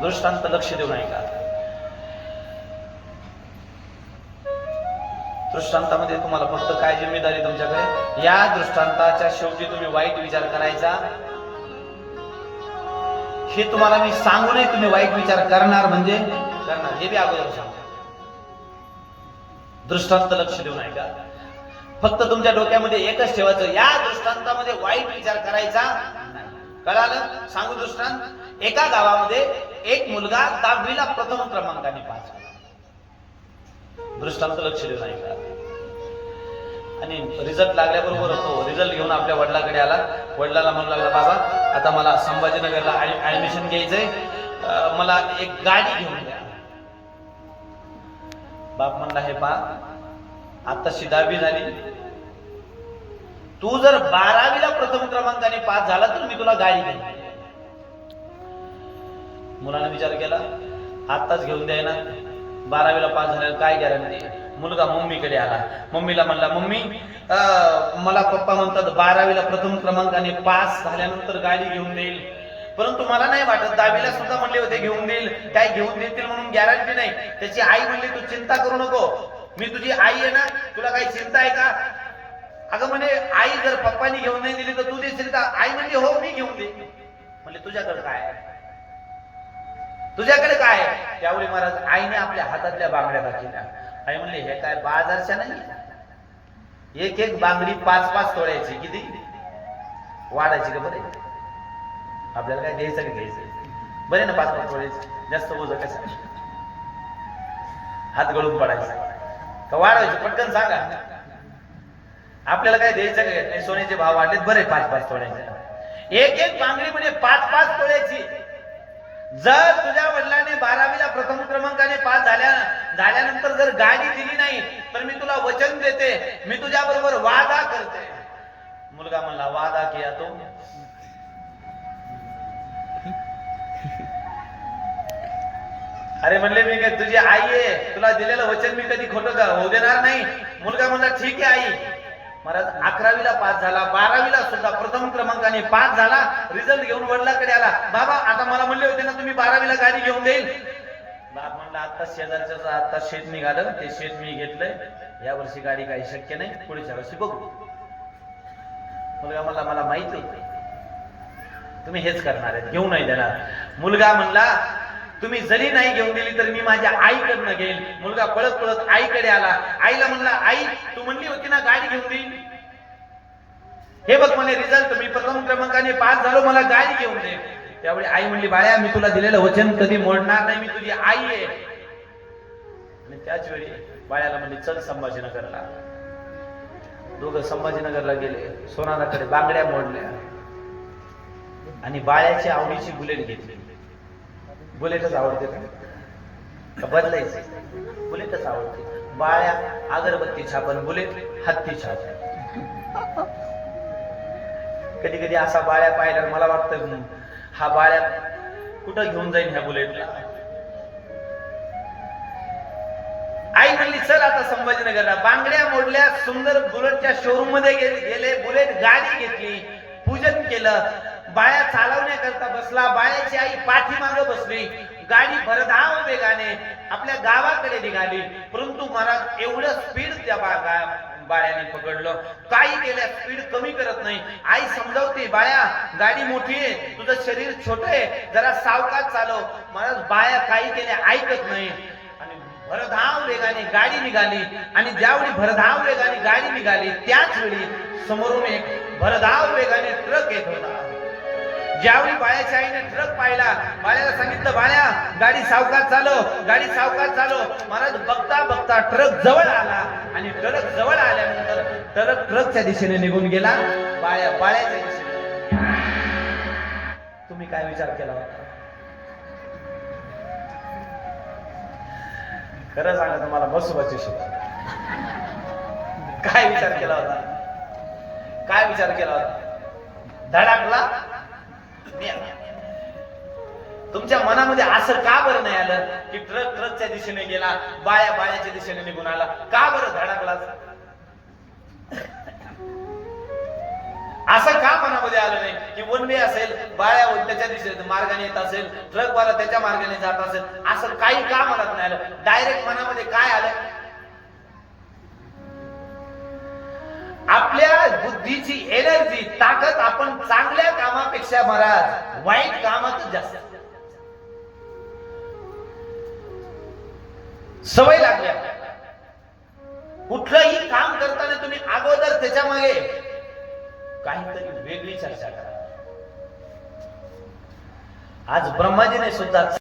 दृष्टांत लक्ष देऊन ऐका दृष्टांतामध्ये तुम्हाला फक्त काय जिम्मेदारी तुमच्याकडे? या दृष्टांताच्या शेवटी तुम्ही वाईट विचार करायचा. हे तुम्हाला मी सांगूनही तुम्ही वाईट विचार करणार म्हणजे? करणार. हे बी अगोदर सांगतो दृष्टांत लक्ष देऊन ऐका फक्त तुमच्या डोक्यामध्ये एकच ठेवायचं या दृष्टांतामध्ये वाईट विचार करायचा. कळालं? सांगू दृष्टांत? एका गावामध्ये एक मुलगा दहावीला प्रथम क्रमांकाने पास झाला. दृष्टांत लक्ष देऊन ऐका आणि रिझल्ट लागल्याबरोबर तो रिझल्ट घेऊन आपल्या वडिलाकडे आला. वडिलाला म्हणू लागला बाबा आता मला संभाजीनगरला ऍडमिशन घ्यायचंय. मला एक गाडी घेऊन द्या. बाप म्हणला हे पा आता दहावी झाली. तू जर बारावीला प्रथम क्रमांकाने पास झाला तर मी तुला गाडी घेईन. मुलाने विचार केला आत्ताच घेऊन द्याय ना. बारावीला पास झाल्यावर काय गॅरंटी मुलगा मम्मीकडे आला. मम्मीला म्हणला मम्मी मला पप्पा म्हणतात बारावीला प्रथम क्रमांकाने पास झाल्यानंतर गाडी घेऊन देईल. परंतु मला नाही वाटत दहावीला सुद्धा म्हणले होते घेऊन देईल. काय घेऊन देतील म्हणून गॅरंटी नाही. त्याची आई म्हणली तू चिंता करू नको. मी तुझी आई आहे ना. तुला काही चिंता आहे का? अगं म्हणे आई जर पप्पानी घेऊन नाही दिली तर तू देशील का? आई म्हणली हो मी घेऊन दे म्हणले तुझ्याकडे काय आहे? तुझ्याकडे काय त्यावेळी महाराज आईने आपल्या हातातल्या बांगड्या दाखवल्या आई म्हणले हे काय बाजारच्या नाही एक एक बांगडी पाच पाच तोळ्याची. किती? वाढायची का बरे? आपल्याला काय द्यायचं का घ्यायचं? बरे ना पाच पाच तोळ्याची? जास्त ओझं कसं हात गळून पडायचं. का वाढवायचं? पटकन सांगा. आपल्याला काय द्यायचं का नाही सोन्याचे भाव वाढलेत. बरे पाच पाच तोळ्याचे. एक एक बांगडी म्हणजे पाच पाच तोळ्याची. जर तुझ्या वडिलांनी बारावीला प्रथम क्रमांकाने पास झाल्या झाल्यानंतर जर गाडी दिली नाही तर मी तुला वचन देते. मी तुझ्या बरोबर वादा करते. मुलगा म्हणला वादा किया तो? अरे म्हणले मी तुझी आई आहे. तुला दिलेलं वचन मी कधी खोटं होऊ देणार नाही. मुलगा म्हणला ठीक आहे आई. महाराज अकरावीला पास झाला बारावीला सुद्धा प्रथम क्रमांकाने पास झाला रिझल्ट घेऊन वडिलाकडे आला. बाबा आता मला म्हणले होते ना तुम्ही बारावीला गाडी घेऊन देईल. बाप म्हणला आता शेजारच्या आता शेत निघालं ते शेत मी घेतलंय. या वर्षी गाडी काही शक्य नाही पुढच्या वर्षी बघू. मुलगा मला मला माहिती तुम्ही हेच करणार आहेत घेऊ नाही देणार. मुलगा म्हणला तुम्ही जरी नाही घेऊन दिली तर मी माझ्या आईकडनं घेईल मुलगा पळत पळत आईकडे आला. आईला म्हणला आई तू म्हणली होती ना गाडी घेऊन देईल हे बघ म्हणे रिझल्ट मी प्रथम क्रमांकाने पास झालो मला गाडी घेऊन दे. त्यावेळी आई म्हणली बाळ्या मी तुला दिलेलं वचन कधी मोडणार नाही मी तुझी आई आहे. आणि त्याच वेळी बाळ्याला म्हणली चल संभाजीनगरला. दोघं संभाजीनगरला गेले. सोनाराकडे बांगड्या मोडल्या. आणि बाळ्याची आवडीची बुलेट घेतली. बुलेटच आवडते का? बदलायचे? बुलेटच आवडते. बाळ्या अगरबत्ती छापन बुलेट हत्ती छाप कधी कधी असा बाळ्या पाहिला मला वाटतं हा बाळ्या कुठं घेऊन जाईल ह्या बुलेटला? आई म्हणली चल आता संभाजीनगरला. बांगड्या मोडल्या सुंदर बुलेटच्या शोरूममध्ये गेले बुलेट गाडी घेतली पूजन केलं बाया चालवण्याकरता बसला बायाची आई पाठीमाग बसली गाडी भरधाव वेगाने आपल्या गावाकडे निघाली. परंतु महाराज एवढं स्पीड त्या बागा बाळ्याने पकडलं. काही केल्या स्पीड कमी करत नाही. आई समजावते बाया गाडी मोठी आहे तुझं शरीर छोट आहे जरा सावकाश चालव. महाराज बाया काही केल्या ऐकत नाही. आणि भरधाव वेगाने गाडी निघाली. आणि ज्यावेळी भरधाव वेगाने गाडी निघाली त्याच वेळी समोरून एक भरधाव वेगाने ट्रक येत होता. ज्यावेळी बाळ्याच्या आईने ट्रक पाहिला बाळ्याला सांगितलं बाळ्या गाडी सावकाश चालव गाडी सावकाश चालव. महाराज बघता बघता ट्रक जवळ आला आणि ट्रक जवळ आल्यानंतर ट्रक ट्रकच्या दिशेने निघून गेला. बाळ्या बाळ्याच्या दिशेने. तुम्ही काय विचार केला होता? खरं सांगा तुम्हाला बसोबाची शिकवा काय विचार केला होता? काय विचार केला होता? धडाकला? तुमच्या मनामध्ये असं का बरं नाही आलं? की ट्रक ट्रकच्या दिशेने गेला बाया बायाच्या दिशेने निघून आला. का बरं धडकला? असं का मनामध्ये आलं नाही? की वन वे असेल बाळ्या त्याच्या दिशेने मार्गाने येत असेल ट्रक वाला त्याच्या मार्गाने जात असेल असं काही का मनात नाही आलं? डायरेक्ट मनामध्ये काय आलं? आपल्या बुद्धीची एनर्जी ताकद आपण चांगल्या पेक्षा महाराज वाईट कामात जास्त. सवय लागली कुठलंही काम करताना तुम्ही अगोदर त्याच्यामागे काहीतरी वेगळी चर्चा करा. आज ब्रह्माजीने सुद्धा